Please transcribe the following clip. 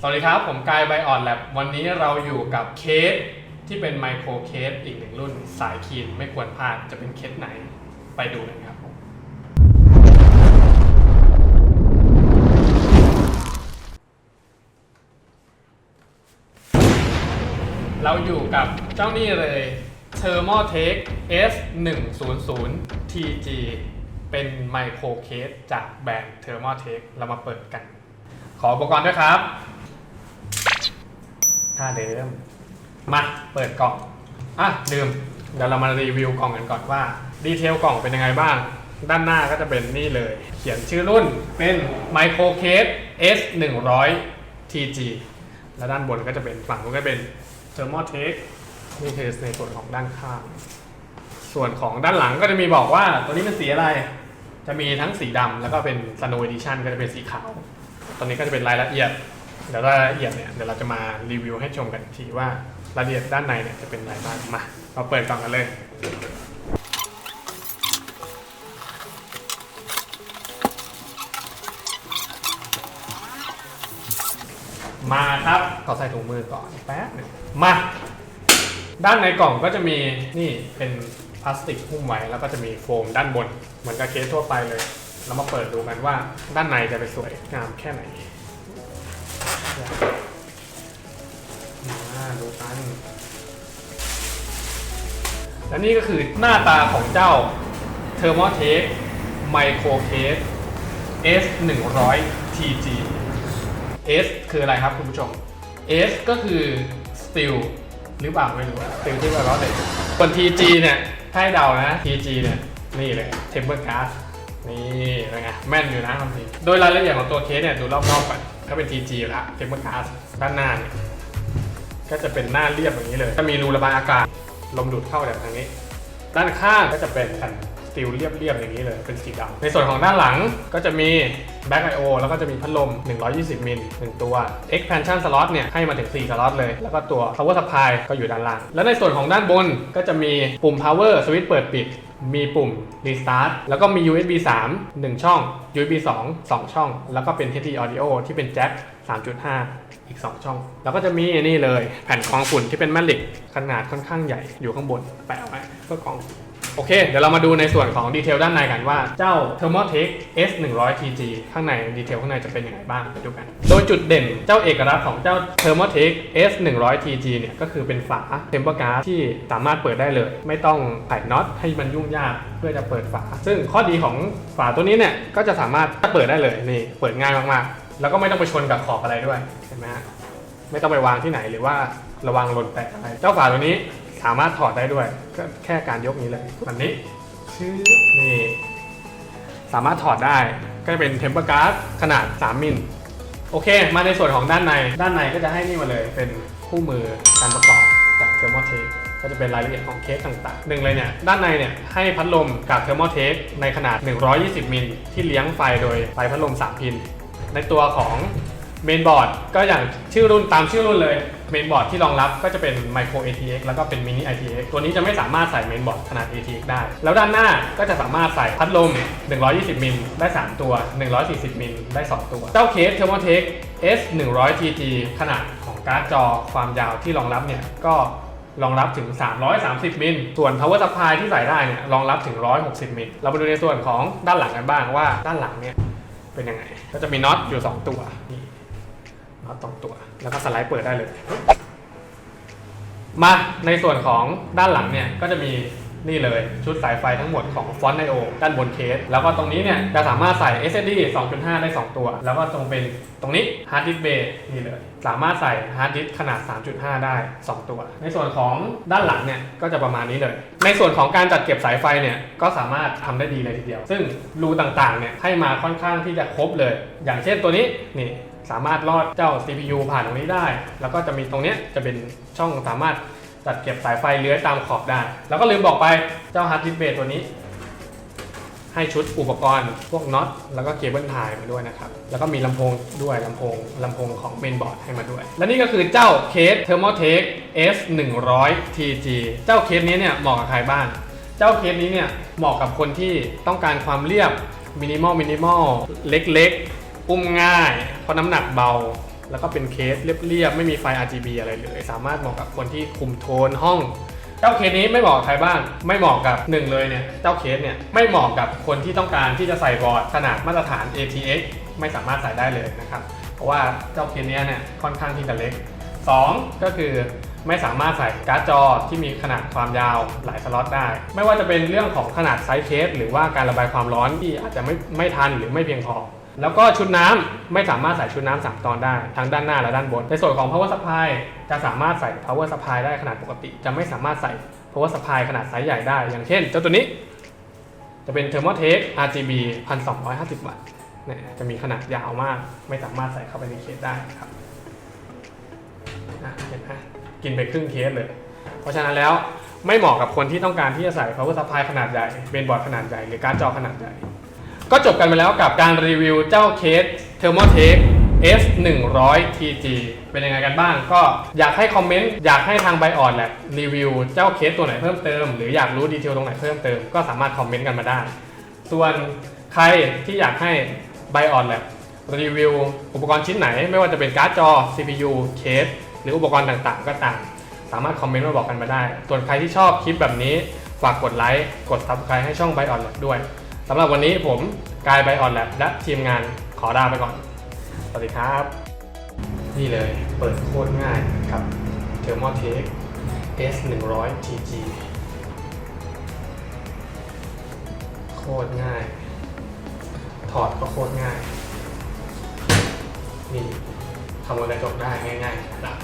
สวัสดีครับ ผมกายไบออนแลบวันนี้เราอยู่กับเคสที่เป็นไมโครเคสอีกหนึ่งรุ่นสายคีนไม่ควรพลาดจะเป็นเคสไหนไปดูกันครับ เราอยู่กับเจ้านี่เลย Thermotech S 1 0 0 TG เป็นไมโครเคสจากแบรนด์ Thermotech เรามาเปิดกัน ขออุปกรณ์ด้วยครับ ท่าเดิม มาเปิดกล่องอะลืมเดี๋ยวเรามารีวิวกล่องกันก่อนว่า ดีเทลกล่องเป็นยังไงบ้าง ด้านหน้าก็จะเป็นนี่เลย เขียนชื่อรุ่นเป็น Micro Case S 1 0 0 TG และด้านบนก็จะเป็นฝั่งนู้นก็เป็น Thermotech นี่คือในส่วนของด้านข้าง ส่วนของด้านหลังก็จะมีบอกว่าตัวนี้เป็นสีอะไร จะมีทั้งสีดำแล้วก็เป็น Snow Edition ก็จะเป็นสีขาว ตอนนี้ก็จะเป็นรายละเอียด เดี๋ยวรายละเอียดเนี่ยเดี๋ยวเราจะมารีวิวให้ชมกันอีกทีว่ารายละเอียดด้านในเนี่ยจะเป็นอะไรบ้างมาเราเปิดกล่องกันเลยมาครับขอใส่ถุงมือก่อนแป๊บหนึงมา ด้านในกล่องก็จะมีนี่เป็นพลาสติกหุ้มไว้แล้วก็จะมีโฟมด้านบน เหมือนกับเคสทั่วไปเลย เรามาเปิดดูกันว่าด้านในจะไปสวยงามแค่ไหน กัน และนี่ก็คือหน้าตาของเจ้า Thermotech Micro Case S 100 TG S คืออะไรครับคุณผู้ชม S ก็คือ steel หรือเปล่าไม่รู้ steel ที่แปลว่าเหล็กส่วน TG เนี่ยถ้าให้เดานะ TG เนี่ยนี่เลย temper glass นี่เป็นไงแม่นอยู่นะความจริงโดยรายละเอียดของตัวเคสเนี่ยดูรอบๆก่อนก็เป็น TG แล้ว temper glass ด้านหน้าเนี่ย ก็จะเป็นหน้าเรียบอย่างนี้เลย จะมีรูระบายอากาศลมดูดเข้าจากทางนี้ ด้านข้างก็จะเป็นแผ่นสตีลเรียบๆอย่างนี้เลย เป็นสีดำในส่วนของด้านหลังก็จะมี Back I/O แล้วก็จะมีพัดลม 120 มิล1ตัว Expansion slot เนี่ยให้มาถึง 4 สล็อตเลย แล้วก็ตัว Power Supply ก็อยู่ด้านล่าง แล้วในส่วนของด้านบนก็จะมีปุ่ม Power Switch เปิดปิด มีปุ่ม Restart แล้วก็มี USB 3 1 ช่อง USB 2 2 ช่อง แล้วก็เป็น HT Audio ที่เป็นแจ็ค3.5 อีก 2 ช่อง แล้วก็จะมีนี่เลยแผ่นกรองฝุ่นที่เป็นแม่เหล็กขนาดค่อนข้างใหญ่อยู่ข้างบนแปะไว้เพื่อกรองโอเค เดี๋ยวเรามาดูในส่วนของดีเทลด้านในกันว่าเจ้า Thermotech S 1 0 0 TG ข้างในดีเทลข้างในจะเป็นยังไงบ้างไปดูกัน โดยจุดเด่นเจ้าเอกลักษณ์ของเจ้า Thermotech S 1 0 0 TG เนี่ยก็คือเป็นฝา Temper Glass ที่สามารถเปิดได้เลย ไม่ต้องไขน็อตให้มันยุ่งยากเพื่อจะเปิดฝา ซึ่งข้อดีของฝาตัวนี้เนี่ยก็จะสามารถเปิดได้เลยนี่เปิดง่ายมากๆ แล้วก็ไม่ต้องไปชนกับขอบอะไรด้วยเห็นไหมฮะไม่ต้องไปวางที่ไหนหรือว่าระวังหล่นแตกอะไรเจ้าฝาตัวนี้สามารถถอดได้ด้วยก็แค่การยกนี้เลยแบบนี้ชื่อนี่สามารถถอดได้ก็จะเป็นเทมเปอร์การ์ดขนาด 3 มิลโอเค มาในส่วนของด้านใน ด้านในก็จะให้นี่มาเลยเป็นคู่มือการประกอบจากเทอร์โมเทคก็จะเป็นรายละเอียดของเคสต่างๆหนึ่งเลยเนี่ย ด้านในเนี่ยให้พัดลมกับเทอร์โมเทคในขนาด 120 มิลที่เลี้ยงไฟโดยไฟพัดลม 3 พิน ในตัวของเมนบอร์ดก็อย่างชื่อรุ่นตามชื่อรุ่นเลยเมนบอร์ดที่รองรับก็จะเป็น Micro ATX แล้วก็เป็น Mini ITX ตัวนี้จะไม่สามารถใส่เมนบอร์ดขนาด ATX ได้ แล้วด้านหน้าก็จะสามารถใส่พัดลม 120 มิลได้ 3 ตัว 140 มิลได้ 2 ตัว เจ้าเคส Thermotech S 100 TG ขนาดของการ์ดจอความยาวที่รองรับเนี่ยก็รองรับถึง 330 มิล ส่วน power supply ที่ใส่ได้เนี่ยรองรับถึง 160 มิล เรามาดูในส่วนของด้านหลังกันบ้างว่าด้านหลังเนี่ย เป็นยังไง ก็จะมีน็อตอยู่ 2 ตัวนี่น็อตสองตัว แล้วก็สไลด์เปิดได้เลย มาในส่วนของด้านหลังเนี่ยก็จะมี นี่เลยชุดสายไฟทั้งหมดของฟอนต์ไโอด้านบนเคส แล้วก็ตรงนี้เนี่ยจะสามารถใส่ SSD 2.5 ได้ 2 ตัว แล้วก็ตรงเป็นตรงนี้ฮาร์ดดิสก์เบย์นี่เลย สามารถใส่ฮาร์ดดิสก์ขนาด 3.5 ได้ 2 ตัว ในส่วนของด้านหลังเนี่ยก็จะประมาณนี้เลย ในส่วนของการจัดเก็บสายไฟเนี่ยก็สามารถทำได้ดีเลยทีเดียว ซึ่งรูต่างๆเนี่ยให้มาค่อนข้างที่จะครบเลย อย่างเช่นตัวนี้นี่สามารถลอดเจ้า CPU ผ่านตรงนี้ได้ แล้วก็จะมีตรงนี้จะเป็นช่องสามารถ จัดเก็บสายไฟเลื้อยตามขอบได้ แล้วก็ลืมบอกไปเจ้าฮาร์ดดิสก์เบย์ตัวนี้ ให้ชุดอุปกรณ์พวกน็อตแล้วก็เคเบิลไทยมาด้วยนะครับ แล้วก็มีลำโพงด้วยลำโพงลำโพงของเมนบอร์ดให้มาด้วย และนี่ก็คือเจ้าเคส Thermotech S 100 TG เจ้าเคสนี้เนี่ยเหมาะกับใครบ้างเจ้าเคสนี้เนี่ยเหมาะกับคนที่ต้องการความเรียบมินิมอลมินิมอลเล็กๆ อุ้มง่าย เพราะน้ำหนักเบา แล้วก็เป็นเคสเรียบๆ ไม่มีไฟ RGB อะไรเลย สามารถเหมาะกับคนที่คุมโทนห้อง เจ้าเคสนี้ไม่เหมาะกับใครบ้าง ไม่เหมาะกับหนึ่งเลยเนี่ย เจ้าเคสเนี่ยไม่เหมาะกับคนที่ต้องการที่จะใส่บอร์ดขนาดมาตรฐาน ATX ไม่สามารถใส่ได้เลยนะครับ เพราะว่าเจ้าเคสนี้เนี่ยค่อนข้างที่จะเล็ก 2 ก็คือไม่สามารถใส่การ์ดจอที่มีขนาดความยาวหลายสล็อตได้ ไม่ว่าจะเป็นเรื่องของขนาดไซส์เคสหรือว่าการระบายความร้อนที่อาจจะไม่ไม่ทันหรือไม่เพียงพอ แล้วก็ชุดน้ำไม่สามารถใส่ชุดน้ำสามตอนได้ทั้งด้านหน้าและด้านบน ในส่วนของ power supply จะสามารถใส่ power supply ได้ขนาดปกติ จะไม่สามารถใส่ power supply ขนาดไซส์ใหญ่ได้ อย่างเช่น เจ้าตัวนี้ จะเป็น Thermaltake RGB 1250 วัตต์เนี่ยจะมีขนาดยาวมาก ไม่สามารถใส่เข้าไปในเคสได้ครับอะเห็นไหมกินไปครึ่งเคสเลย เพราะฉะนั้นแล้วไม่เหมาะกับคนที่ต้องการที่จะใส่ power supply ขนาดใหญ่เป็นบอร์ดขนาดใหญ่หรือการ์ดจอขนาดใหญ่ ก็จบกันไปแล้วกับการรีวิวเจ้าเคส Thermaltake S 1 0 0 TG เป็นยังไงกันบ้าง ก็อยากให้คอมเมนต์อยากให้ทางไบออดแลบรีวิวเจ้าเคสตัวไหนเพิ่มเติม หรืออยากรู้ดีเทลตรงไหนเพิ่มเติมก็สามารถคอมเมนต์กันมาได้ ส่วนใครที่อยากให้ b i o n Lab รีวิวอุปกรณ์ชิ้นไหน ไม่ว่าจะเป็นการ์ดจอ CPU เคส หรืออุปกรณ์ต่างๆ ก็ตาม สามารถคอมเมนต์มาบอกกันมาได้ ส่วนใครที่ชอบคลิปแบบนี้ฝากกดไลค์กด Subscribe ให้ช่อง b i o n Lab ด้วย สำหรับวันนี้ผมกาย b i o n Lab และทีมงานขอลาไปก่อน สวัสดีครับ นี่เลยเปิดโคตรง่ายกับ Thermaltake S 1 0 0 TG โคตรง่าย ถอดก็โคตรง่าย นี่ทำอะไรจบได้ง่ายๆนะ